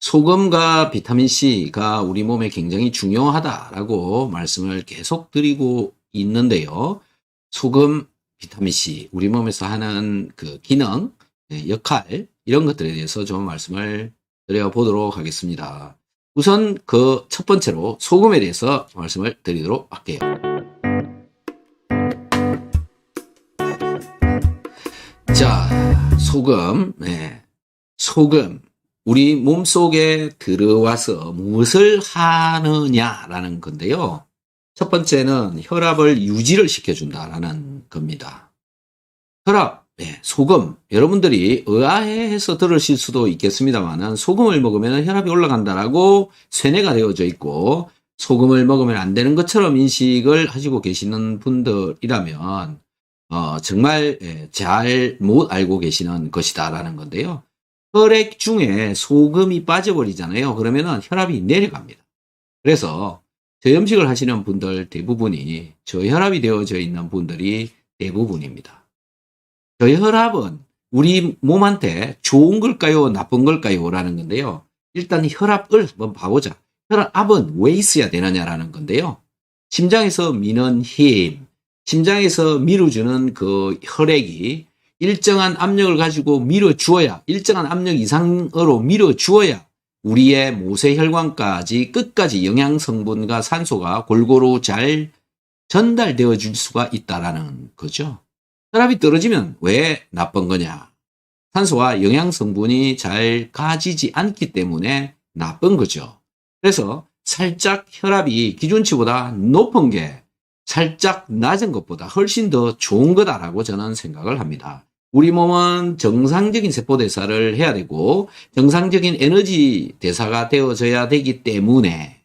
소금과 비타민C가 우리 몸에 굉장히 중요하다라고 말씀을 계속 드리고 있는데요. 소금, 비타민C, 우리 몸에서 하는 그 기능, 네, 역할, 이런 것들에 대해서 좀 말씀을 드려보도록 하겠습니다. 우선 그 첫 번째로 소금에 대해서 말씀을 드리도록 할게요. 소금, 네. 소금. 우리 몸 속에 들어와서 무엇을 하느냐라는 건데요. 첫 번째는 혈압을 유지를 시켜준다라는 겁니다. 혈압, 네, 소금. 여러분들이 의아해해서 들으실 수도 있겠습니다만은 소금을 먹으면 혈압이 올라간다라고 쇠뇌가 되어져 있고 소금을 먹으면 안 되는 것처럼 인식을 하시고 계시는 분들이라면 어, 정말 예, 잘못 알고 계시는 것이다라는 건데요. 혈액 중에 소금이 빠져버리잖아요. 그러면은 혈압이 내려갑니다. 그래서 저염식을 하시는 분들 대부분이 저혈압이 되어져 있는 분들이 대부분입니다. 저혈압은 우리 몸한테 좋은 걸까요? 나쁜 걸까요? 라는 건데요. 일단 혈압을 한번 봐보자. 혈압은 왜 있어야 되느냐라는 건데요. 심장에서 미는 힘, 심장에서 밀어주는 그 혈액이 일정한 압력을 가지고 밀어주어야, 일정한 압력 이상으로 밀어주어야 우리의 모세혈관까지 끝까지 영양성분과 산소가 골고루 잘 전달되어 줄 수가 있다라는 거죠. 혈압이 떨어지면 왜 나쁜 거냐? 산소와 영양성분이 잘 가지지 않기 때문에 나쁜 거죠. 그래서 살짝 혈압이 기준치보다 높은 게 살짝 낮은 것보다 훨씬 더 좋은 거다라고 저는 생각을 합니다. 우리 몸은 정상적인 세포 대사를 해야 되고 정상적인 에너지 대사가 되어져야 되기 때문에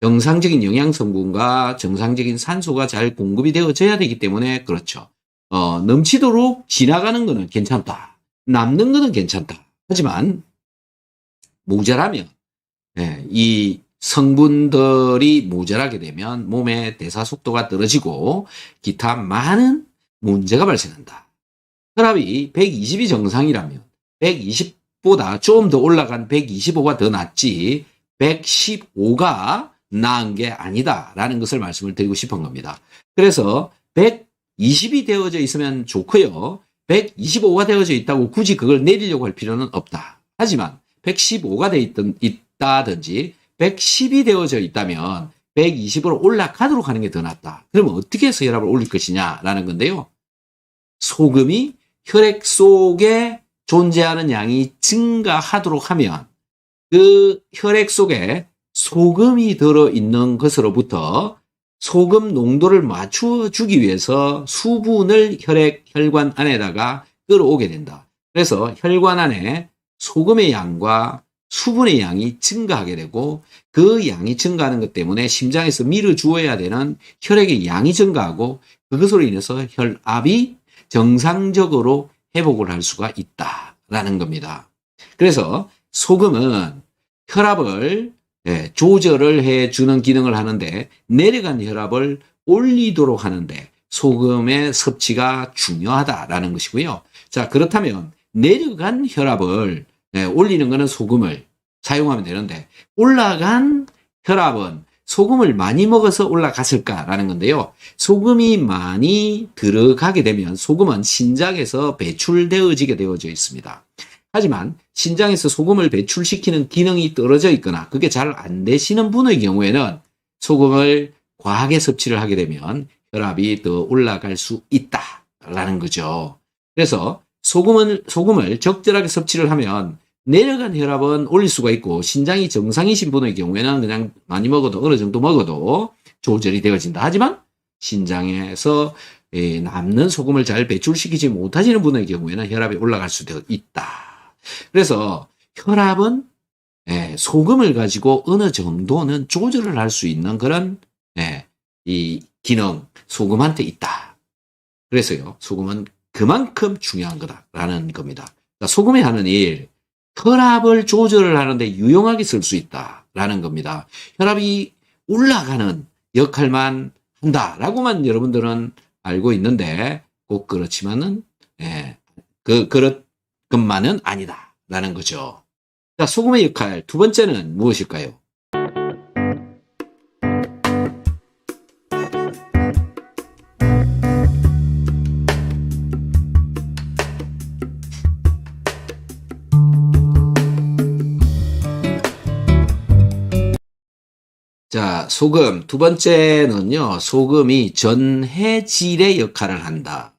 정상적인 영양 성분과 정상적인 산소가 잘 공급이 되어져야 되기 때문에 그렇죠. 어, 넘치도록 지나가는 거는 괜찮다. 남는 거는 괜찮다. 하지만 모자라면 예, 이 성분들이 모자라게 되면 몸의 대사 속도가 떨어지고 기타 많은 문제가 발생한다. 혈압이 120이 정상이라면 120보다 좀 더 올라간 125가 더 낫지 115가 나은 게 아니다라는 것을 말씀을 드리고 싶은 겁니다. 그래서 120이 되어져 있으면 좋고요. 125가 되어져 있다고 굳이 그걸 내리려고 할 필요는 없다. 하지만 115가 돼 있던 있다든지 110이 되어져 있다면 120으로 올라가도록 하는 게 더 낫다. 그러면 어떻게 해서 혈압을 올릴 것이냐라는 건데요. 소금이 혈액 속에 존재하는 양이 증가하도록 하면 그 혈액 속에 소금이 들어있는 것으로부터 소금 농도를 맞추어 주기 위해서 수분을 혈액, 혈관 안에다가 끌어오게 된다. 그래서 혈관 안에 소금의 양과 수분의 양이 증가하게 되고 그 양이 증가하는 것 때문에 심장에서 밀어 주어야 되는 혈액의 양이 증가하고 그것으로 인해서 혈압이 정상적으로 회복을 할 수가 있다라는 겁니다. 그래서 소금은 혈압을 예, 조절을 해 주는 기능을 하는데 내려간 혈압을 올리도록 하는데 소금의 섭취가 중요하다라는 것이고요. 자, 그렇다면 내려간 혈압을 예, 올리는 것은 소금을 사용하면 되는데 올라간 혈압은 소금을 많이 먹어서 올라갔을까라는 건데요. 소금이 많이 들어가게 되면 소금은 신장에서 배출되어지게 되어져 있습니다. 하지만 신장에서 소금을 배출시키는 기능이 떨어져 있거나 그게 잘 안 되시는 분의 경우에는 소금을 과하게 섭취를 하게 되면 혈압이 더 올라갈 수 있다라는 거죠. 그래서 소금을, 소금을 적절하게 섭취를 하면 내려간 혈압은 올릴 수가 있고 신장이 정상이신 분의 경우에는 그냥 많이 먹어도 어느 정도 먹어도 조절이 되어진다. 하지만 신장에서 남는 소금을 잘 배출시키지 못하시는 분의 경우에는 혈압이 올라갈 수도 있다. 그래서 혈압은 소금을 가지고 어느 정도는 조절을 할 수 있는 그런 이 기능 소금한테 있다. 그래서요 소금은 그만큼 중요한 거다라는 겁니다. 그러니까 소금이 하는 일 혈압을 조절을 하는데 유용하게 쓸 수 있다라는 겁니다. 혈압이 올라가는 역할만 한다라고만 여러분들은 알고 있는데 꼭 그렇지만은 예, 그 그렇 것만은 아니다. 라는 거죠. 자, 소금의 역할 두 번째는 무엇일까요? 자, 소금. 두 번째는요, 소금이 전해질의 역할을 한다.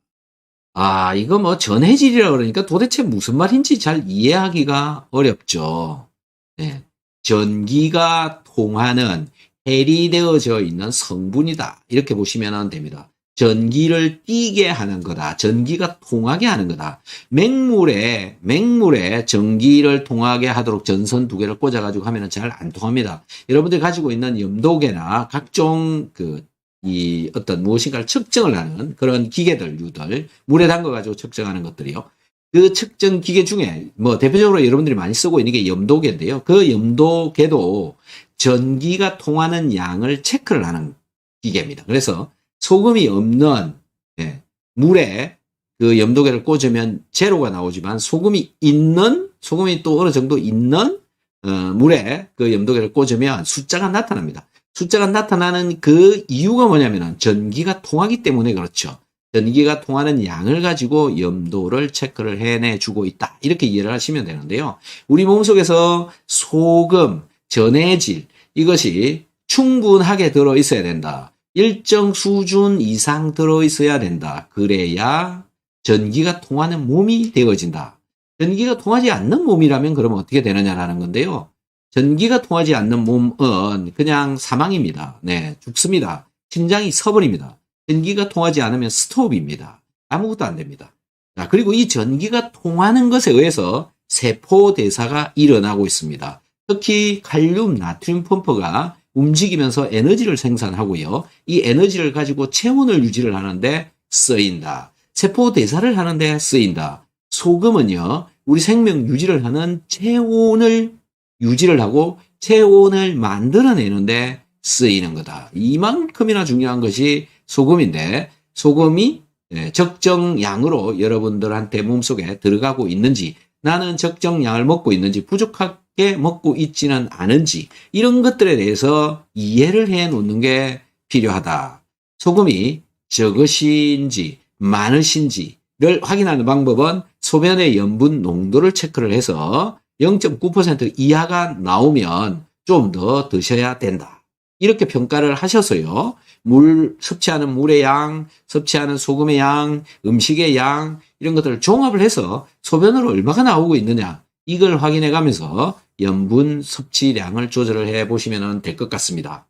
아, 이거 뭐 전해질이라 그러니까 도대체 무슨 말인지 잘 이해하기가 어렵죠. 네. 전기가 통하는 해리되어져 있는 성분이다. 이렇게 보시면 됩니다. 전기를 띠게 하는 거다. 전기가 통하게 하는 거다. 맹물에 맹물에 전기를 통하게 하도록 전선 두 개를 꽂아 가지고 하면은 잘 안 통합니다. 여러분들이 가지고 있는 염도계나 각종 그 이 어떤 무엇인가를 측정을 하는 그런 기계들 유들 물에 담가 가지고 측정하는 것들이요. 그 측정 기계 중에 뭐 대표적으로 여러분들이 많이 쓰고 있는 게 염도계인데요. 그 염도계도 전기가 통하는 양을 체크를 하는 기계입니다. 그래서 소금이 없는 예, 물에 그 염도계를 꽂으면 제로가 나오지만 소금이 있는 소금이 또 어느 정도 있는 어, 물에 그 염도계를 꽂으면 숫자가 나타납니다. 숫자가 나타나는 그 이유가 뭐냐면은 전기가 통하기 때문에 그렇죠. 전기가 통하는 양을 가지고 염도를 체크를 해내 주고 있다. 이렇게 이해를 하시면 되는데요. 우리 몸속에서 소금, 전해질 이것이 충분하게 들어 있어야 된다. 일정 수준 이상 들어 있어야 된다. 그래야 전기가 통하는 몸이 되어진다. 전기가 통하지 않는 몸이라면 그러면 어떻게 되느냐라는 건데요. 전기가 통하지 않는 몸은 그냥 사망입니다. 네, 죽습니다. 심장이 서버립니다. 전기가 통하지 않으면 스톱입니다. 아무것도 안 됩니다. 자, 그리고 이 전기가 통하는 것에 의해서 세포 대사가 일어나고 있습니다. 특히 칼륨 나트륨 펌프가 움직이면서 에너지를 생산하고요. 이 에너지를 가지고 체온을 유지를 하는데 쓰인다. 세포 대사를 하는데 쓰인다. 소금은요, 우리 생명 유지를 하는 체온을 유지를 하고 체온을 만들어내는데 쓰이는 거다. 이만큼이나 중요한 것이 소금인데 소금이 예, 적정량으로 여러분들한테 몸속에 들어가고 있는지 나는 적정량을 먹고 있는지 부족 하게 먹고 있지는 않은지 이런 것들에 대해서 이해를 해 놓는 게 필요하다. 소금이 적으신지 많으신지를 확인하는 방법은 소변의 염분 농도를 체크를 해서 0.9% 이하가 나오면 좀 더 드셔야 된다. 이렇게 평가를 하셔서요. 물, 섭취하는 물의 양, 섭취하는 소금의 양, 음식의 양, 이런 것들을 종합을 해서 소변으로 얼마가 나오고 있느냐. 이걸 확인해 가면서 염분 섭취량을 조절을 해 보시면 될 것 같습니다.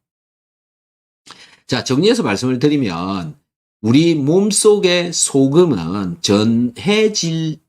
자, 정리해서 말씀을 드리면, 우리 몸 속의 소금은 전해질로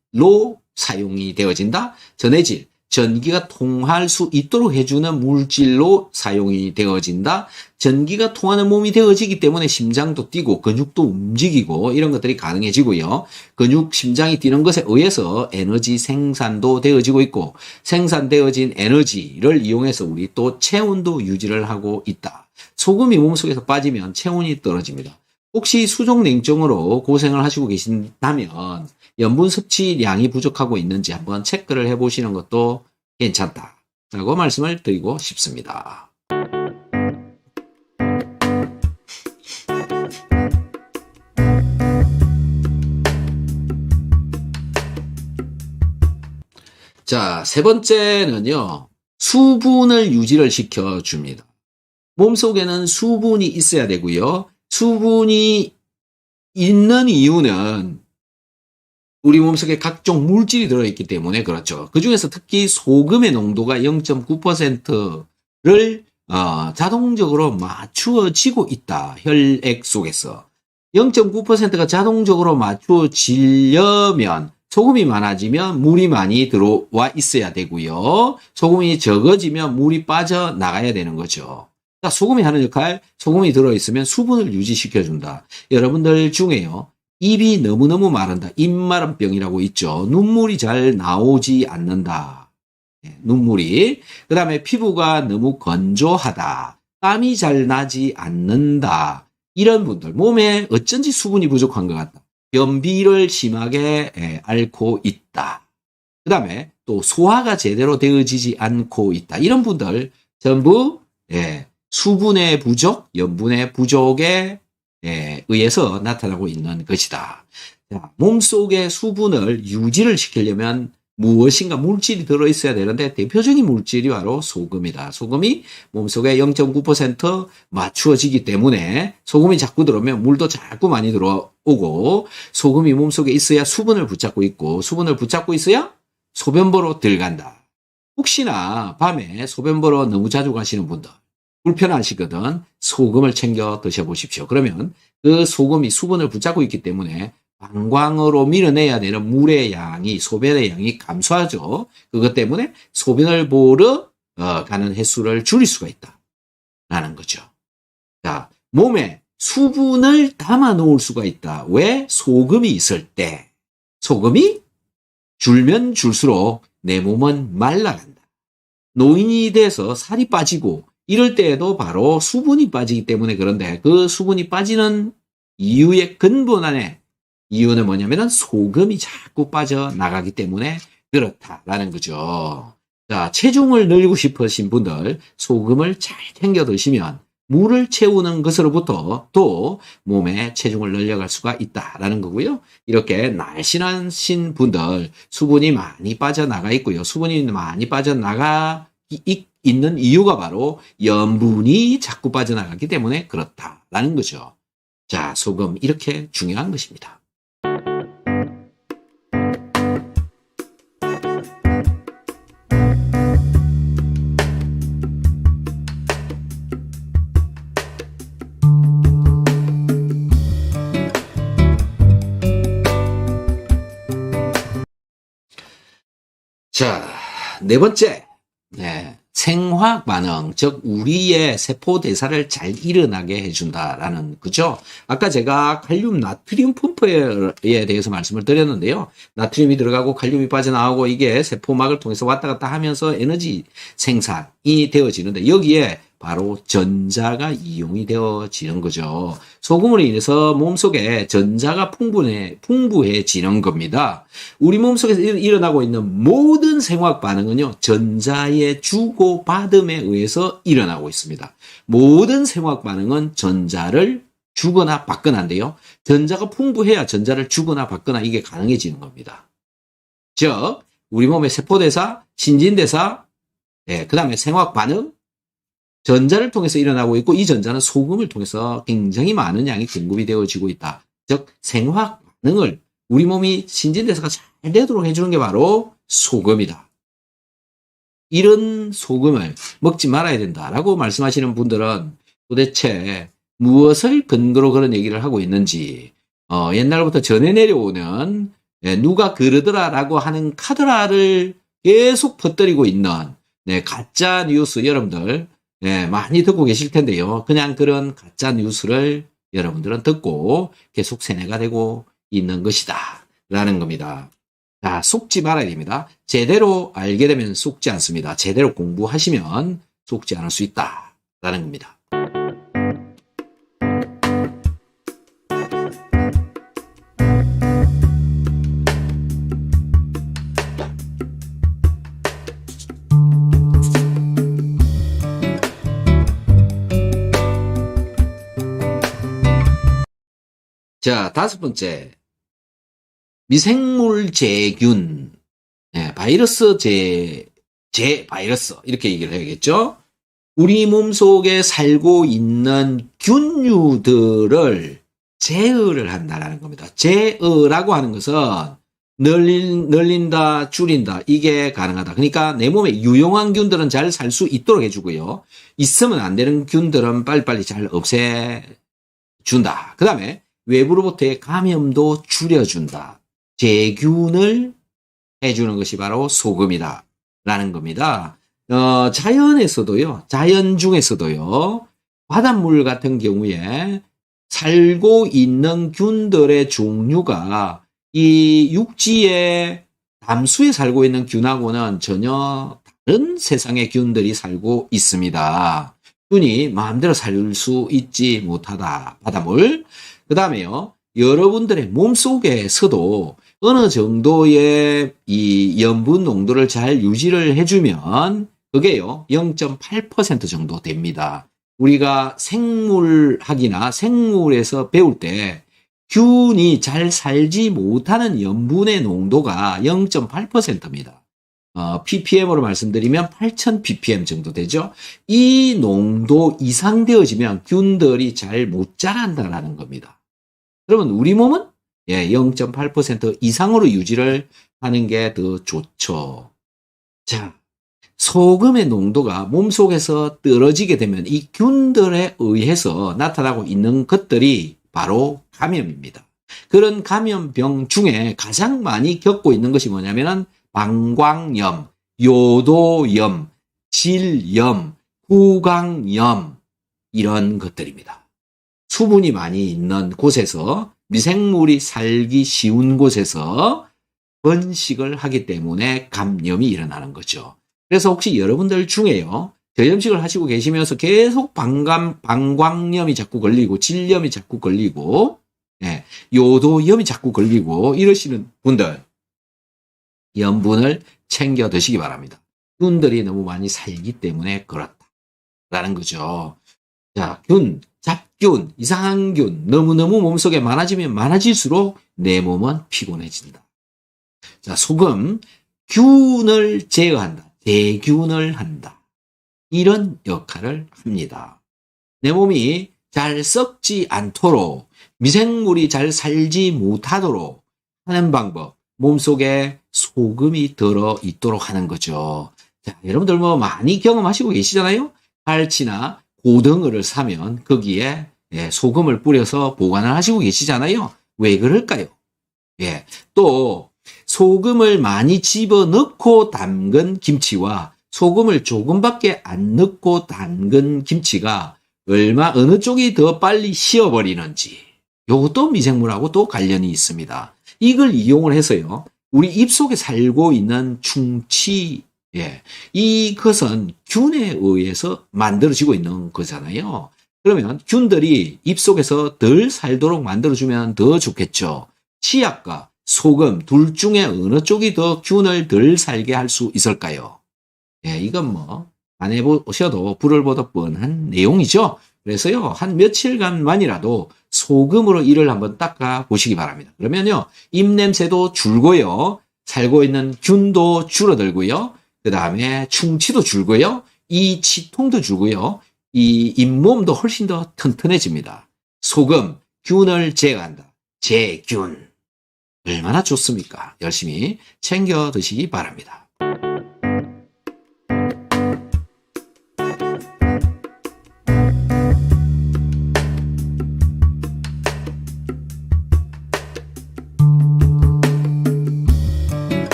사용이 되어진다. 전해질. 전기가 통할 수 있도록 해주는 물질로 사용이 되어진다. 전기가 통하는 몸이 되어지기 때문에 심장도 뛰고 근육도 움직이고 이런 것들이 가능해지고요. 근육, 심장이 뛰는 것에 의해서 에너지 생산도 되어지고 있고 생산되어진 에너지를 이용해서 우리 또 체온도 유지를 하고 있다. 소금이 몸속에서 빠지면 체온이 떨어집니다. 혹시 수족 냉증으로 고생을 하시고 계신다면 염분 섭취량이 부족하고 있는지 한번 체크를 해보시는 것도 괜찮다 라고 말씀을 드리고 싶습니다. 자, 세 번째는요, 수분을 유지를 시켜줍니다. 몸 속에는 수분이 있어야 되고요. 수분이 있는 이유는 우리 몸속에 각종 물질이 들어있기 때문에 그렇죠. 그 중에서 특히 소금의 농도가 0.9%를 어, 자동적으로 맞추어지고 있다. 혈액 속에서. 0.9%가 자동적으로 맞추어지려면 소금이 많아지면 물이 많이 들어와 있어야 되고요. 소금이 적어지면 물이 빠져나가야 되는 거죠. 소금이 하는 역할, 소금이 들어있으면 수분을 유지시켜준다. 여러분들 중에요. 입이 너무너무 마른다. 입마름병이라고 있죠. 눈물이 잘 나오지 않는다. 네, 눈물이. 그 다음에 피부가 너무 건조하다. 땀이 잘 나지 않는다. 이런 분들, 몸에 어쩐지 수분이 부족한 것 같다. 변비를 심하게 예, 앓고 있다. 그 다음에 또 소화가 제대로 되어지지 않고 있다. 이런 분들 전부 예, 수분의 부족, 염분의 부족에 예, 의해서 나타나고 있는 것이다. 자, 몸속의 수분을 유지를 시키려면 무엇인가 물질이 들어있어야 되는데 대표적인 물질이 바로 소금이다. 소금이 몸속에 0.9% 맞추어지기 때문에 소금이 자꾸 들어오면 물도 자꾸 많이 들어오고 소금이 몸속에 있어야 수분을 붙잡고 있고 수분을 붙잡고 있어야 소변보로 들어간다. 혹시나 밤에 소변보로 너무 자주 가시는 분들 불편하시거든 소금을 챙겨 드셔보십시오. 그러면 그 소금이 수분을 붙잡고 있기 때문에 방광으로 밀어내야 되는 물의 양이 소변의 양이 감소하죠. 그것 때문에 소변을 보러 어, 가는 횟수를 줄일 수가 있다. 라는 거죠. 자, 몸에 수분을 담아 놓을 수가 있다. 왜? 소금이 있을 때. 소금이 줄면 줄수록 내 몸은 말라간다. 노인이 돼서 살이 빠지고 이럴 때에도 바로 수분이 빠지기 때문에 그런데 그 수분이 빠지는 이유의 근본 안에 이유는 뭐냐면은 소금이 자꾸 빠져나가기 때문에 그렇다라는 거죠. 자, 체중을 늘리고 싶으신 분들 소금을 잘 챙겨 드시면 물을 채우는 것으로부터 또 몸에 체중을 늘려갈 수가 있다라는 거고요. 이렇게 날씬하신 분들 수분이 많이 빠져나가 있고요. 수분이 많이 빠져나가 이- 있는 이유가 바로 염분이 자꾸 빠져나가기 때문에 그렇다라는 거죠. 자, 소금 이렇게 중요한 것입니다. 자, 네 번째. 네. 생화학 반응, 즉 우리의 세포 대사를 잘 일어나게 해준다라는 거죠. 아까 제가 칼륨 나트륨 펌프에 대해서 말씀을 드렸는데요. 나트륨이 들어가고 칼륨이 빠져나오고 이게 세포막을 통해서 왔다 갔다 하면서 에너지 생산이 되어지는데 여기에 바로 전자가 이용이 되어지는 거죠. 소금으로 인해서 몸속에 전자가 풍부해, 풍부해지는 겁니다. 우리 몸속에서 일- 일어나고 있는 모든 생화학 반응은요, 전자의 주고받음에 의해서 일어나고 있습니다. 모든 생화학 반응은 전자를 주거나 받거나인데요. 전자가 풍부해야 전자를 주거나 받거나 이게 가능해지는 겁니다. 즉, 우리 몸의 세포대사, 신진대사, 예, 그 다음에 생화학 반응, 전자를 통해서 일어나고 있고 이 전자는 소금을 통해서 굉장히 많은 양이 공급이 되어지고 있다. 즉 생화학 반응을 우리 몸이 신진대사가 잘 되도록 해주는 게 바로 소금이다. 이런 소금을 먹지 말아야 된다라고 말씀하시는 분들은 도대체 무엇을 근거로 그런 얘기를 하고 있는지 어, 옛날부터 전해 내려오는 예, 누가 그러더라라고 하는 카드라를 계속 퍼뜨리고 있는 네, 가짜 뉴스 여러분들 네, 많이 듣고 계실 텐데요. 그냥 그런 가짜 뉴스를 여러분들은 듣고 계속 세뇌가 되고 있는 것이다. 라는 겁니다. 자, 속지 말아야 됩니다. 제대로 알게 되면 속지 않습니다. 제대로 공부하시면 속지 않을 수 있다. 라는 겁니다. 자, 다섯 번째. 미생물 제균. 네, 바이러스 제, 제 바이러스. 이렇게 얘기를 해야겠죠? 우리 몸 속에 살고 있는 균류들을 제어를 한다라는 겁니다. 제어라고 하는 것은 늘린, 늘린다, 줄인다. 이게 가능하다. 그러니까 내 몸에 유용한 균들은 잘 살 수 있도록 해주고요. 있으면 안 되는 균들은 빨리빨리 잘 없애준다. 그 다음에 외부로부터의 감염도 줄여준다. 제균을 해주는 것이 바로 소금이다. 라는 겁니다. 어, 자연에서도요, 자연 중에서도요, 바닷물 같은 경우에 살고 있는 균들의 종류가 이 육지의 담수에 살고 있는 균하고는 전혀 다른 세상의 균들이 살고 있습니다. 균이 마음대로 살 수 있지 못하다. 바닷물. 그 다음에요. 여러분들의 몸 속에서도 어느 정도의 이 염분 농도를 잘 유지를 해주면 그게요 0.8% 정도 됩니다. 우리가 생물학이나 생물에서 배울 때 균이 잘 살지 못하는 염분의 농도가 0.8%입니다. 어, ppm으로 말씀드리면 8000 ppm 정도 되죠. 이 농도 이상 되어지면 균들이 잘 못 자란다라는 겁니다. 그러면 우리 몸은 예, 0.8% 이상으로 유지를 하는 게 더 좋죠. 자, 소금의 농도가 몸속에서 떨어지게 되면 이 균들에 의해서 나타나고 있는 것들이 바로 감염입니다. 그런 감염병 중에 가장 많이 겪고 있는 것이 뭐냐면은 방광염, 요도염, 질염, 구강염 이런 것들입니다. 수분이 많이 있는 곳에서 미생물이 살기 쉬운 곳에서 번식을 하기 때문에 감염이 일어나는 거죠. 그래서 혹시 여러분들 중에요. 저염식을 하시고 계시면서 계속 방광, 방광염이 자꾸 걸리고 질염이 자꾸 걸리고 예, 요도염이 자꾸 걸리고 이러시는 분들 염분을 챙겨 드시기 바랍니다. 균들이 너무 많이 살기 때문에 그렇다라는 거죠. 자, 균, 잡균, 이상한 균 너무너무 몸속에 많아지면 많아질수록 내 몸은 피곤해진다. 자, 소금 균을 제어한다. 대균을 한다. 이런 역할을 합니다. 내 몸이 잘 썩지 않도록 미생물이 잘 살지 못하도록 하는 방법. 몸속에 소금이 들어 있도록 하는 거죠. 자, 여러분들 뭐 많이 경험하시고 계시잖아요? 팔치나 고등어를 사면 거기에 예, 소금을 뿌려서 보관을 하시고 계시잖아요. 왜 그럴까요? 예. 또 소금을 많이 집어 넣고 담근 김치와 소금을 조금밖에 안 넣고 담근 김치가 얼마 어느 쪽이 더 빨리 식어버리는지 요것도 미생물하고 또 관련이 있습니다. 이걸 이용을 해서요. 우리 입속에 살고 있는 충치 예. 이것은 균에 의해서 만들어지고 있는 거잖아요. 그러면 균들이 입속에서 덜 살도록 만들어주면 더 좋겠죠. 치약과 소금 둘 중에 어느 쪽이 더 균을 덜 살게 할 수 있을까요? 예, 이건 뭐, 안 해보셔도 불을 보듯 뻔한 내용이죠. 그래서요, 한 며칠간만이라도 소금으로 이를 한번 닦아 보시기 바랍니다. 그러면요, 입냄새도 줄고요, 살고 있는 균도 줄어들고요, 그 다음에 충치도 줄고요, 이 치통도 줄고요, 이 잇몸도 훨씬 더 튼튼해집니다. 소금, 균을 제거한다. 제균. 얼마나 좋습니까? 열심히 챙겨 드시기 바랍니다.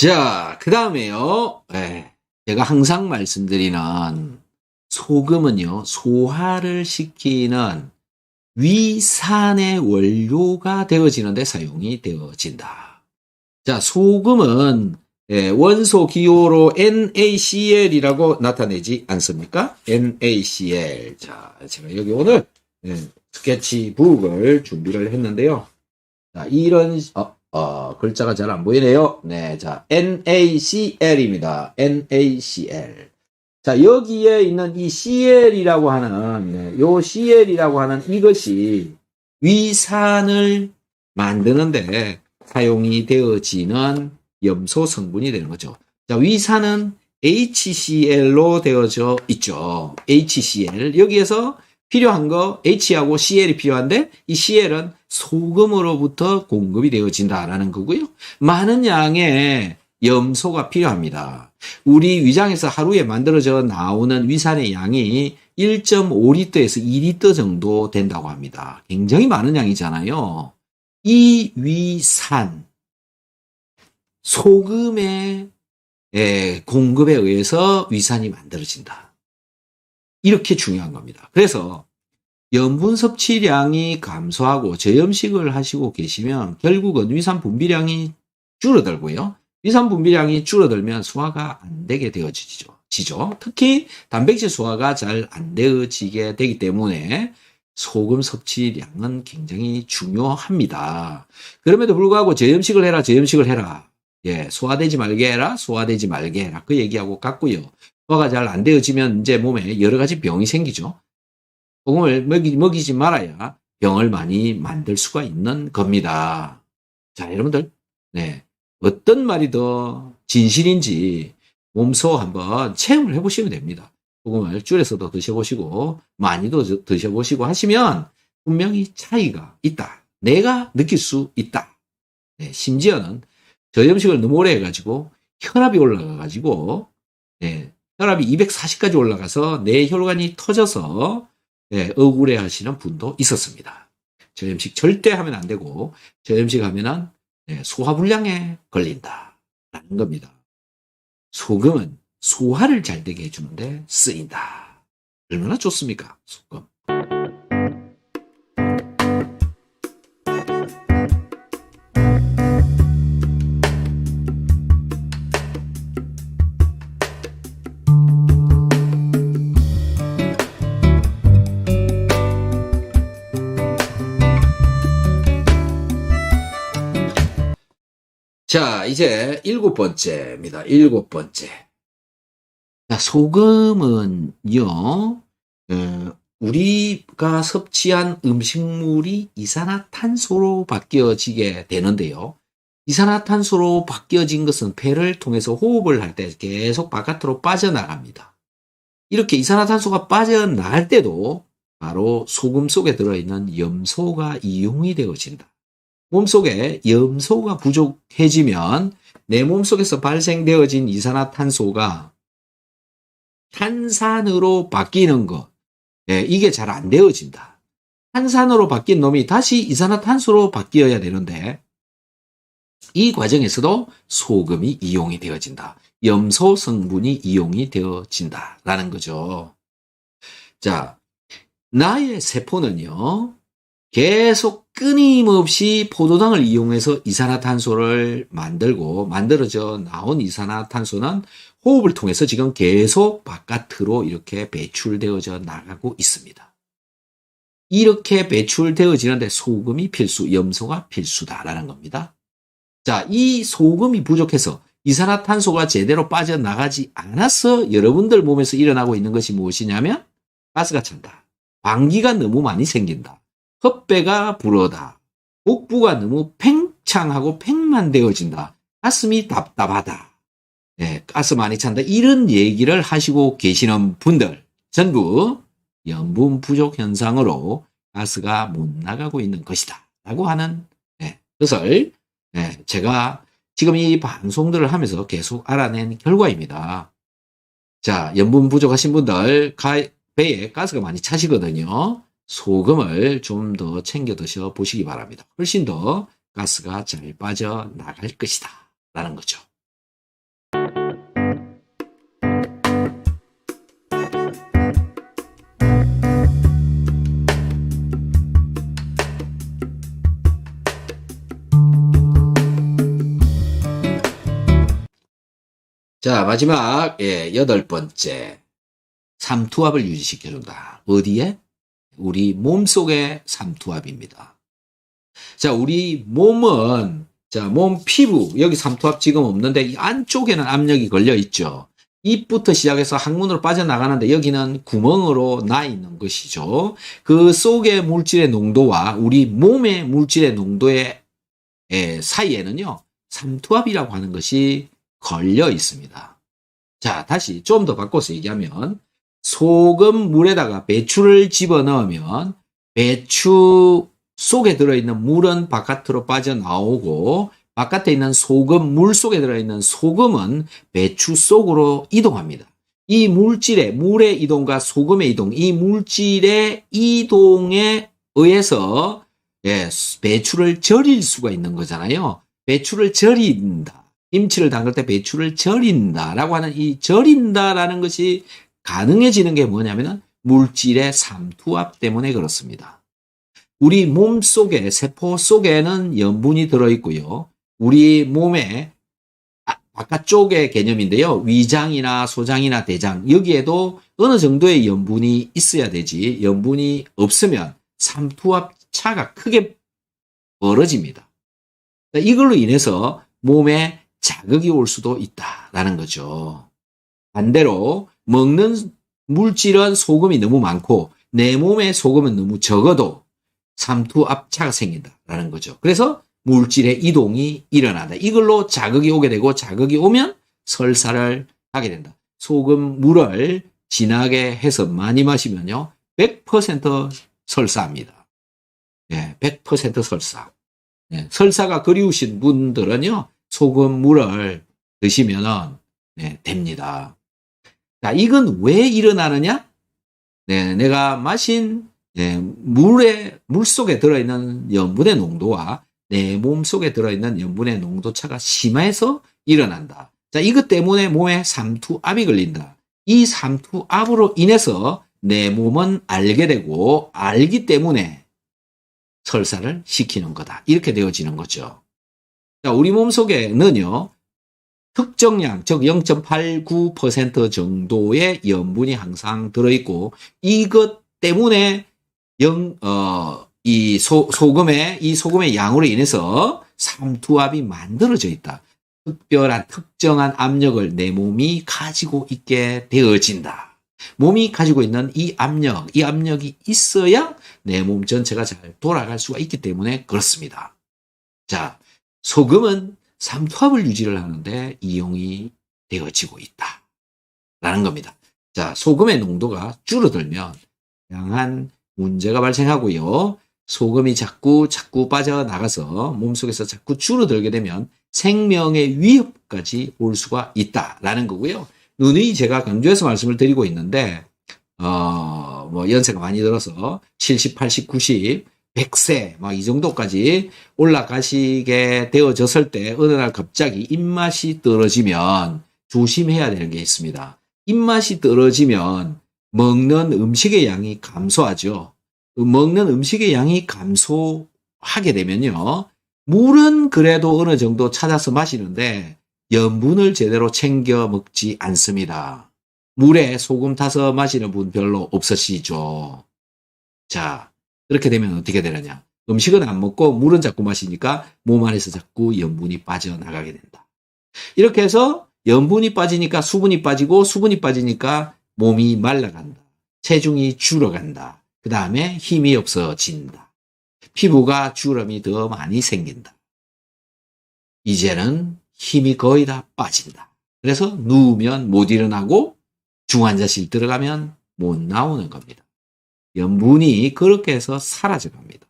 자, 그 다음에요. 예, 제가 항상 말씀드리는 소금은요, 소화를 시키는 위산의 원료가 되어지는데 사용이 되어진다. 자, 소금은 예, 원소 기호로 NaCl이라고 나타내지 않습니까? NaCl. 자, 제가 여기 오늘 예, 스케치북을 준비를 했는데요. 자, 이런 어, 어, 글자가 잘 안 보이네요. 네, 자, NaCl입니다. NaCl. 자, 여기에 있는 이 CL이라고 하는, 네, 요 CL이라고 하는 이것이 위산을 만드는데 사용이 되어지는 염소 성분이 되는 거죠. 자, 위산은 HCl로 되어져 있죠. HCl. 여기에서 필요한 거 H하고 CL이 필요한데 이 CL은 소금으로부터 공급이 되어진다라는 거고요. 많은 양의 염소가 필요합니다. 우리 위장에서 하루에 만들어져 나오는 위산의 양이 1.5리터에서 2리터 정도 된다고 합니다. 굉장히 많은 양이잖아요. 이 위산, 소금의 예, 공급에 의해서 위산이 만들어진다. 이렇게 중요한 겁니다. 그래서 염분 섭취량이 감소하고 저염식을 하시고 계시면 결국은 위산 분비량이 줄어들고요. 위산 분비량이 줄어들면 소화가 안 되게 되어지죠. 특히 단백질 소화가 잘 안 되어지게 되기 때문에 소금 섭취량은 굉장히 중요합니다. 그럼에도 불구하고 저염식을 해라, 저염식을 해라. 예, 소화되지 말게 해라, 소화되지 말게 해라. 그 얘기하고 같고요. 소화가 잘 안 되어지면 이제 몸에 여러 가지 병이 생기죠. 소금을 먹이, 먹이지 말아야 병을 많이 만들 수가 있는 겁니다. 자, 여러분들, 네. 어떤 말이 더 진실인지 몸소 한번 체험을 해보시면 됩니다. 소금을 줄여서도 드셔보시고, 많이도 드셔보시고 하시면 분명히 차이가 있다. 내가 느낄 수 있다. 네, 심지어는 저염식을 너무 오래 해가지고 혈압이 올라가가지고, 네, 혈압이 240까지 올라가서 내 혈관이 터져서 네, 억울해 하시는 분도 있었습니다. 저염식 절대 하면 안 되고, 저염식 하면은 네, 소화불량에 걸린다. 라는 겁니다. 소금은 소화를 잘 되게 해주는데 쓰인다. 얼마나 좋습니까? 소금. 자, 이제 일곱 번째입니다. 일곱 번째. 자, 소금은요, 어, 우리가 섭취한 음식물이 이산화탄소로 바뀌어지게 되는데요. 이산화탄소로 바뀌어진 것은 폐를 통해서 호흡을 할 때 계속 바깥으로 빠져나갑니다. 이렇게 이산화탄소가 빠져나갈 때도 바로 소금 속에 들어있는 염소가 이용이 되어진다. 몸속에 염소가 부족해지면 내 몸속에서 발생되어진 이산화탄소가 탄산으로 바뀌는 것, 예, 이게 잘 안 되어진다. 탄산으로 바뀐 놈이 다시 이산화탄소로 바뀌어야 되는데 이 과정에서도 소금이 이용이 되어진다. 염소 성분이 이용이 되어진다라는 거죠. 자, 나의 세포는요, 계속 끊임없이 포도당을 이용해서 이산화탄소를 만들고 만들어져 나온 이산화탄소는 호흡을 통해서 지금 계속 바깥으로 이렇게 배출되어져 나가고 있습니다. 이렇게 배출되어지는데 소금이 필수, 염소가 필수다라는 겁니다. 자, 이 소금이 부족해서 이산화탄소가 제대로 빠져나가지 않아서 여러분들 몸에서 일어나고 있는 것이 무엇이냐면 가스가 찬다. 방귀가 너무 많이 생긴다. 헛배가 불어다. 복부가 너무 팽창하고 팽만 되어진다. 가슴이 답답하다. 네, 가스 많이 찬다. 이런 얘기를 하시고 계시는 분들 전부 염분 부족 현상으로 가스가 못 나가고 있는 것이다. 라고 하는 네, 것을 네, 제가 지금 이 방송들을 하면서 계속 알아낸 결과입니다. 자, 염분 부족하신 분들 가, 배에 가스가 많이 차시거든요. 소금을 좀 더 챙겨 드셔 보시기 바랍니다. 훨씬 더 가스가 잘 빠져 나갈 것이다. 라는 거죠. 자, 마지막, 예, 여덟 번째. 삼투압을 유지시켜준다. 어디에? 우리 몸 속의 삼투압입니다. 자, 우리 몸은, 자, 몸 피부, 여기 삼투압 지금 없는데 이 안쪽에는 압력이 걸려 있죠. 입부터 시작해서 항문으로 빠져나가는데 여기는 구멍으로 나 있는 것이죠. 그 속의 물질의 농도와 우리 몸의 물질의 농도의 사이에는요, 삼투압이라고 하는 것이 걸려 있습니다. 자, 다시 좀 더 바꿔서 얘기하면, 소금 물에다가 배추를 집어넣으면 배추 속에 들어있는 물은 바깥으로 빠져나오고 바깥에 있는 소금, 물 속에 들어있는 소금은 배추 속으로 이동합니다. 이 물질의, 물의 이동과 소금의 이동, 이 물질의 이동에 의해서 예, 배추를 절일 수가 있는 거잖아요. 배추를 절인다. 김치를 담글 때 배추를 절인다라고 하는 이 절인다라는 것이 가능해지는 게 뭐냐면은 물질의 삼투압 때문에 그렇습니다. 우리 몸 속에, 세포 속에는 염분이 들어있고요. 우리 몸에 바깥쪽의 개념인데요. 위장이나 소장이나 대장 여기에도 어느 정도의 염분이 있어야 되지 염분이 없으면 삼투압 차가 크게 벌어집니다. 이걸로 인해서 몸에 자극이 올 수도 있다라는 거죠. 반대로 먹는 물질은 소금이 너무 많고 내 몸에 소금은 너무 적어도 삼투 압차가 생긴다라는 거죠. 그래서 물질의 이동이 일어난다. 이걸로 자극이 오게 되고 자극이 오면 설사를 하게 된다. 소금 물을 진하게 해서 많이 마시면요. 100% 설사합니다. 예, 100% 설사. 예, 설사가 그리우신 분들은요. 소금 물을 드시면은 네, 됩니다. 자, 이건 왜 일어나느냐? 네, 내가 마신 네, 물에 물 속에 들어있는 염분의 농도와 내 몸 속에 들어있는 염분의 농도 차가 심해서 일어난다. 자, 이것 때문에 몸에 삼투압이 걸린다. 이 삼투압으로 인해서 내 몸은 알게 되고 알기 때문에 설사를 시키는 거다. 이렇게 되어지는 거죠. 자, 우리 몸 속에는요, 특정량, 즉 0.89% 정도의 염분이 항상 들어있고, 이것 때문에 영, 어, 이 소, 소금의, 이 소금의 양으로 인해서 삼투압이 만들어져 있다. 특별한, 특정한 압력을 내 몸이 가지고 있게 되어진다. 몸이 가지고 있는 이 압력, 이 압력이 있어야 내 몸 전체가 잘 돌아갈 수가 있기 때문에 그렇습니다. 자, 소금은 삼투압을 유지를 하는데 이용이 되어지고 있다. 라는 겁니다. 자, 소금의 농도가 줄어들면 다양한 문제가 발생하고요. 소금이 자꾸 자꾸 빠져나가서 몸속에서 자꾸 줄어들게 되면 생명의 위협까지 올 수가 있다라는 거고요. 누누이 제가 강조해서 말씀을 드리고 있는데 어, 뭐 연세가 많이 들어서 70, 80, 90, 100세 막 이 정도까지 올라가시게 되어졌을 때 어느 날 갑자기 입맛이 떨어지면 조심해야 되는 게 있습니다. 입맛이 떨어지면 먹는 음식의 양이 감소하죠. 먹는 음식의 양이 감소하게 되면요. 물은 그래도 어느 정도 찾아서 마시는데 염분을 제대로 챙겨 먹지 않습니다. 물에 소금 타서 마시는 분 별로 없으시죠. 자, 그렇게 되면 어떻게 되느냐. 음식은 안 먹고 물은 자꾸 마시니까 몸 안에서 자꾸 염분이 빠져나가게 된다. 이렇게 해서 염분이 빠지니까 수분이 빠지고 수분이 빠지니까 몸이 말라간다. 체중이 줄어간다. 그 다음에 힘이 없어진다. 피부가 주름이 더 많이 생긴다. 이제는 힘이 거의 다 빠진다. 그래서 누우면 못 일어나고 중환자실 들어가면 못 나오는 겁니다. 염분이 그렇게 해서 사라져 갑니다.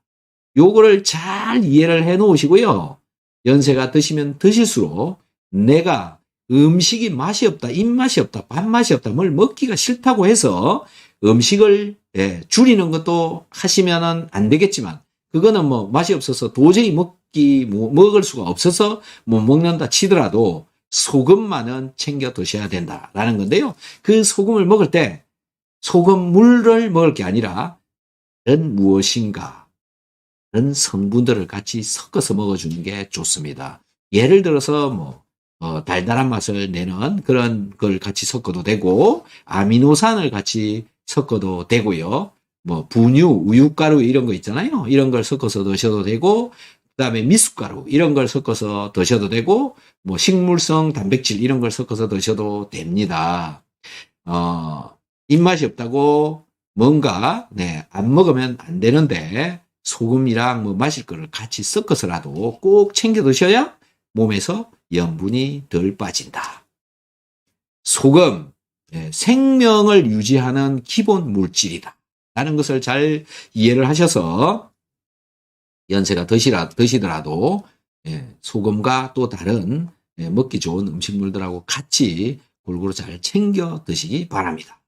요거를 잘 이해를 해 놓으시고요. 연세가 드시면 드실수록 내가 음식이 맛이 없다, 입맛이 없다, 밥맛이 없다, 뭘 먹기가 싫다고 해서 음식을 예, 줄이는 것도 하시면은 안 되겠지만 그거는 뭐 맛이 없어서 도저히 먹기 뭐 먹을 수가 없어서 못 먹는다 치더라도 소금만은 챙겨 드셔야 된다라는 건데요. 그 소금을 먹을 때 소금 물을 먹을 게 아니라 는 무엇인가 는 성분들을 같이 섞어서 먹어주는 게 좋습니다. 예를 들어서 뭐 어, 달달한 맛을 내는 그런 걸 같이 섞어도 되고 아미노산을 같이 섞어도 되고요. 뭐 분유, 우유가루 이런 거 있잖아요. 이런 걸 섞어서 드셔도 되고 그다음에 미숫가루 이런 걸 섞어서 드셔도 되고 뭐 식물성 단백질 이런 걸 섞어서 드셔도 됩니다. 어, 입맛이 없다고 뭔가 네, 안 먹으면 안 되는데 소금이랑 뭐 마실 거를 같이 섞어서라도 꼭 챙겨 드셔야 몸에서 염분이 덜 빠진다. 소금, 예, 생명을 유지하는 기본 물질이다. 라는 것을 잘 이해를 하셔서 연세가 드시라, 드시더라도 예, 소금과 또 다른 예, 먹기 좋은 음식물들하고 같이 골고루 잘 챙겨 드시기 바랍니다.